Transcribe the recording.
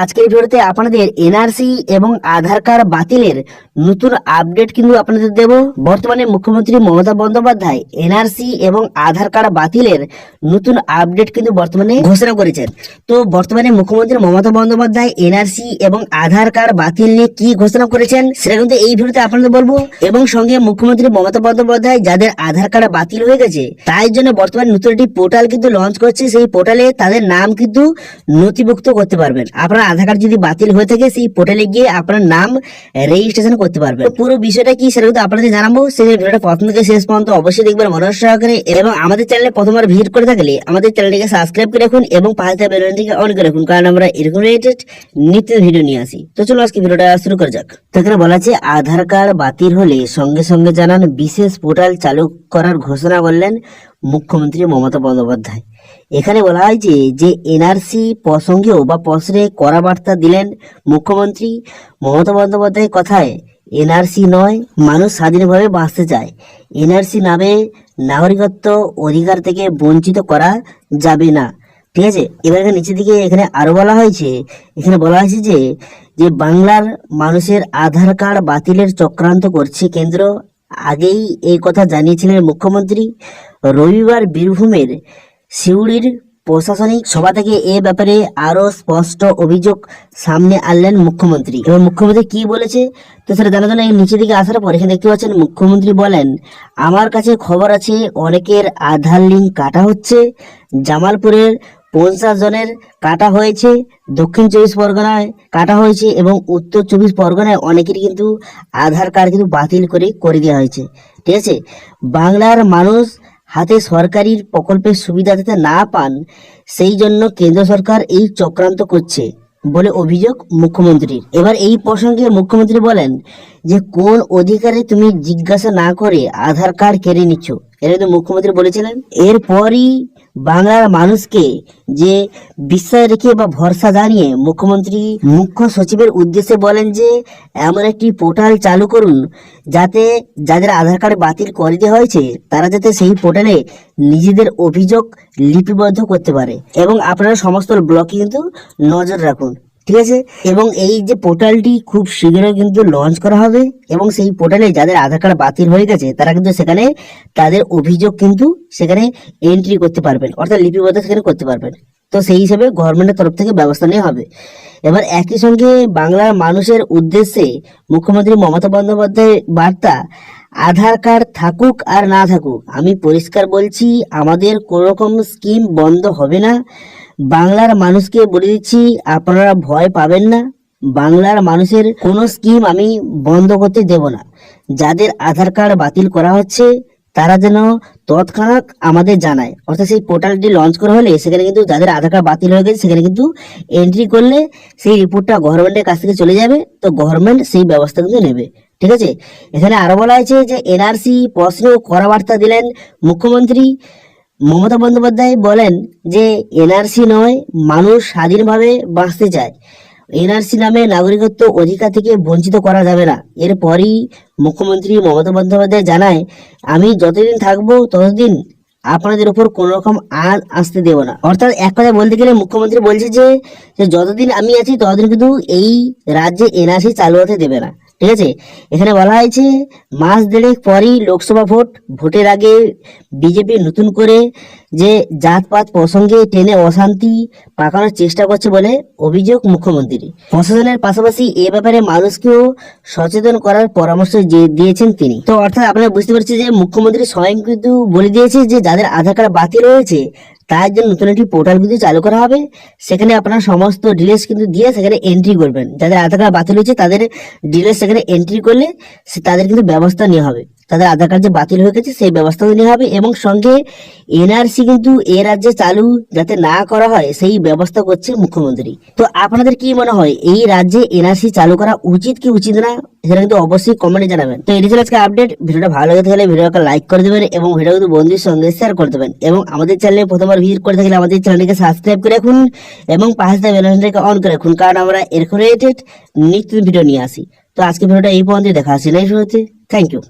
আজকের এই ভিডিওতে আপনাদের এনআরসি এবং আধার কার্ড বাতিলের নতুন আপডেট কিন্তু আপনাদের দেব। বর্তমানে মুখ্যমন্ত্রী মমতা বন্দ্যোপাধ্যায় এনআরসি এবং আধার কার্ড বাতিলের নতুন আপডেট কিন্তু বর্তমানে ঘোষণা করেছেন। তো বর্তমানে মুখ্যমন্ত্রী মমতা বন্দ্যোপাধ্যায় এনআরসি এবং আধার কার্ড বাতিল নিয়ে কি ঘোষণা করেছেন সেটা কিন্তু এই ভিডিওতে আপনাদের বলব। এবং সঙ্গে মুখ্যমন্ত্রী মমতা বন্দ্যোপাধ্যায় যাদের আধার কার্ড বাতিল হয়ে গেছে, তাই জন্য বর্তমানে নতুন একটি পোর্টাল কিন্তু লঞ্চ করছে। সেই পোর্টালে তাদের নাম কিন্তু নথিভুক্ত করতে পারবেন। আপনার আধার কার্ড যদি বাতিল হয়ে থাকে, সেই পোর্টালে গিয়ে আপনার নাম রেজিস্ট্রেশন করতে পারবেন। পুরো বিষয়টা কি সেটা কিন্তু আপনাদের জানাব। সেই ভিডিওটা প্রথম থেকে শেষ পর্যন্ত অবশ্যই দেখবেন মনোযোগ সহকারে এবং আমাদের চ্যানেলে প্রথমবার ভিজিট করে থাকলে আমাদের চ্যানেলটিকে সাবস্ক্রাইব করে রাখুন এবং পাশে থাকা বেল আইকনটিকে অন করে রাখুন। কারণ আমরা এরকম রিলেটেড নিত্য ভিডিও নিয়ে আসি। তো চলো আজকে ভিডিওটা শুরু করা যাক। তো এখানে বলা আছে, আধার কার্ড বাতিল হলে সঙ্গে সঙ্গে জানান, বিশেষ পোর্টাল চালু করার ঘোষণা করলেন মুখ্যমন্ত্রী মমতা বন্দ্যোপাধ্যায়। এখানে বলা হয় যে যে এনআরসি প্রসঙ্গেও বা প্রশ্নে কড়া বার্তা দিলেন মুখ্যমন্ত্রী, মমতা বন্দ্যোপাধ্যায়ের কথায়, এনআরসি নয়, মানুষ স্বাধীনভাবে বাঁচতে চায়। এনআরসি নামে নাগরিকত্ব অধিকার থেকে বঞ্চিত করা যাবে না। ঠিক আছে? এবার এখানে নিচের দিকে এখানে আরও বলা হয়েছে, এখানে বলা হয়েছে যে যে বাংলার মানুষের আধার কার্ড বাতিলের চক্রান্ত করছে কেন্দ্র। আগেই এই কথা জানিয়েছিলেন মুখ্যমন্ত্রী। রবিবার বীরভূমের সিউড়ির প্রশাসনিক সভা থেকে এ ব্যাপারে আরও স্পষ্ট অভিযোগ সামনে আনলেন মুখ্যমন্ত্রী। এবং মুখ্যমন্ত্রী কি বলেছে, তো সেটা জানার জন্য নিচের দিকে আসার পর এখানে দেখতে পাচ্ছেন মুখ্যমন্ত্রী বলেন, আমার কাছে খবর আছে, অনেকের আধার লিঙ্ক কাটা হচ্ছে। জামালপুরের পঞ্চাশ জনের কাটা হয়েছে, দক্ষিণ চব্বিশ পরগনায় কাটা হয়েছে এবং উত্তর চব্বিশ পরগনায় অনেকেরই কিন্তু আধার কার্ড কিন্তু বাতিল করে করে দেওয়া হয়েছে। ঠিক আছে? বাংলার মানুষ হাতে সরকারি প্রকল্পের সুবিধা যাতে না পান, সেই জন্য কেন্দ্র সরকার এই চক্রান্ত করছে বলে অভিযোগ মুখ্যমন্ত্রীর। এবার এই প্রসঙ্গে মুখ্যমন্ত্রী বলেন যে, কোন অধিকারে তুমি জিজ্ঞাসা না করে আধার কার্ড কেড়ে নিচ্ছ? এটা কিন্তু মুখ্যমন্ত্রী বলেছিলেন। এরপরই বাংলার মানুষকে যে বিশ্বাস রেখে বা ভরসা জানিয়ে মুখ্যমন্ত্রী মুখ্য সচিবের উদ্দেশ্যে বলেন যে, এমন একটি পোর্টাল চালু করুন যাতে যাদের আধার কার্ড বাতিল করে দেওয়া হয়েছে, তারা যাতে সেই পোর্টালে নিজেদের অভিযোগ লিপিবদ্ধ করতে পারে। এবং আপনারা সমস্ত ব্লকে কিন্তু নজর রাখুন। ঠিক আছে? এবং এই যে পোর্টালটি খুব শীঘ্রই কিন্তু লঞ্চ করা হবে এবং সেই পোর্টালে যাদের আধার কার্ড বাতিল হয়ে গেছে, তারা কিন্তু সেখানে তাদের অভিযোগ কিন্তু সেখানে এন্ট্রি করতে পারবেন। অর্থাৎ লিপিবদ্ধ সেখানে করতে পারবেন। তো সেই হিসেবে গভর্নমেন্টের তরফ থেকে ব্যবস্থা নেওয়া হবে। এবার একই সঙ্গে বাংলার মানুষের উদ্দেশ্যে মুখ্যমন্ত্রী মমতা বন্দ্যোপাধ্যায়ের বার্তা, আধার কার্ড থাকুক আর না থাকুক, আমি পরিষ্কার বলছি, আমাদের কোনো রকম স্কিম বন্ধ হবে না। বাংলার মানুষকে বলে দিচ্ছি আপনারা ভয় পাবেন না। বাংলার মানুষের কোনো স্কিম আমি বন্ধ করতে দেব না। যাদের আধার কার্ড বাতিল করা হচ্ছে, তারা যেন তৎক্ষণাৎ আমাদের জানায়। অর্থাৎ সেই পোর্টালটি লঞ্চ করা হলে সেখানে কিন্তু যাদের আধার কার্ড বাতিল হয়ে গেছে, সেখানে কিন্তু এন্ট্রি করলে সেই রিপোর্টটা গভর্নমেন্টের কাছ থেকে চলে যাবে। তো গভর্নমেন্ট সেই ব্যবস্থা কিন্তু নেবে। ঠিক আছে? এখানে আরও বলা হয়েছে যে, এনআরসি প্রশ্ন করা বার্তা দিলেন মুখ্যমন্ত্রী। মমতা বন্দ্যোপাধ্যায় বলেন যে, এনআরসি নয় মানুষ স্বাধীনভাবে বাঁচতে চায়। এনআরসি নামে নাগরিকত্ব অধিকার থেকে বঞ্চিত করা যাবে না। এরপরই মুখ্যমন্ত্রী মমতা বন্দ্যোপাধ্যায় জানায়, আমি যতদিন থাকব, ততদিন আপনাদের উপর কোন রকম আজ আসতে দেব না। অর্থাৎ এক কথায় বলতে গেলে মুখ্যমন্ত্রী বলছে যে, যতদিন আমি আছি, ততদিন কিন্তু এই রাজ্যে এনআরসি চালু হতে দেবে না। ঠিক আছে? এখানে বলা হয়েছে, মাস দেড়েক পরই লোকসভা ভোট, ভোটের আগে বিজেপি নতুন করে যে জাতপাত প্রসঙ্গে টেনে অশান্তি পাকানোর চেষ্টা করছে বলে অভিযোগ মুখ্যমন্ত্রী প্রশাসনের পাশাপাশি এ ব্যাপারে মানুষকেও সচেতন করার পরামর্শ দিয়েছেন তিনি। তো অর্থাৎ আপনারা বুঝতে পারছেন যে মুখ্যমন্ত্রী স্বয়ং কিন্তু বলে দিয়েছে যে যাদের আধার কার্ড বাতিল হয়েছে তার জন্য নতুন একটি পোর্টাল কিন্তু চালু করা হবে, সেখানে আপনার সমস্ত ডিটেলস কিন্তু দিয়ে সেখানে এন্ট্রি করবেন। যাদের আধার কার্ড বাতিল হয়েছে, তাদের ডিটেলস সেখানে এন্ট্রি করলে তাদের কিন্তু ব্যবস্থা নেওয়া হবে। তাদের আধার কার্ড যে বাতিল হয়ে গেছে, সেই ব্যবস্থাও নেওয়া হবে এবং সঙ্গে এনআরসি কিন্তু এ রাজ্যে চালু যাতে না করা হয়, সেই ব্যবস্থা করছে মুখ্যমন্ত্রী। তো আপনাদের কি মনে হয়, এই রাজ্যে এনআরসি চালু করা উচিত কি উচিত না? সেটা কিন্তু অবশ্যই কমেন্টে জানাবেন। তো এটি ছিল আজকে আপডেট ভিডিওটা ভালো লেগে থাকলে ভিডিওটা লাইক করে দেবেন এবং ভিডিও কিন্তু বন্ধুদের সঙ্গে শেয়ার করে দেবেন। এবং আমাদের চ্যানেলে প্রথমবার ভিজিট করে থাকলে আমাদের চ্যানেলটিকে সাবস্ক্রাইব করে রাখুন এবং পাশে থাকা বেলাইকনটাকে অন করে রাখুন, কারণ আমরা এরকম রিলেটেড নিত্য ভিডিও নিয়ে আসি। তো আজকে ভিডিওটা এই পর্যন্ত দেখা আসি নেক্সট ভিডিওতে। Thank you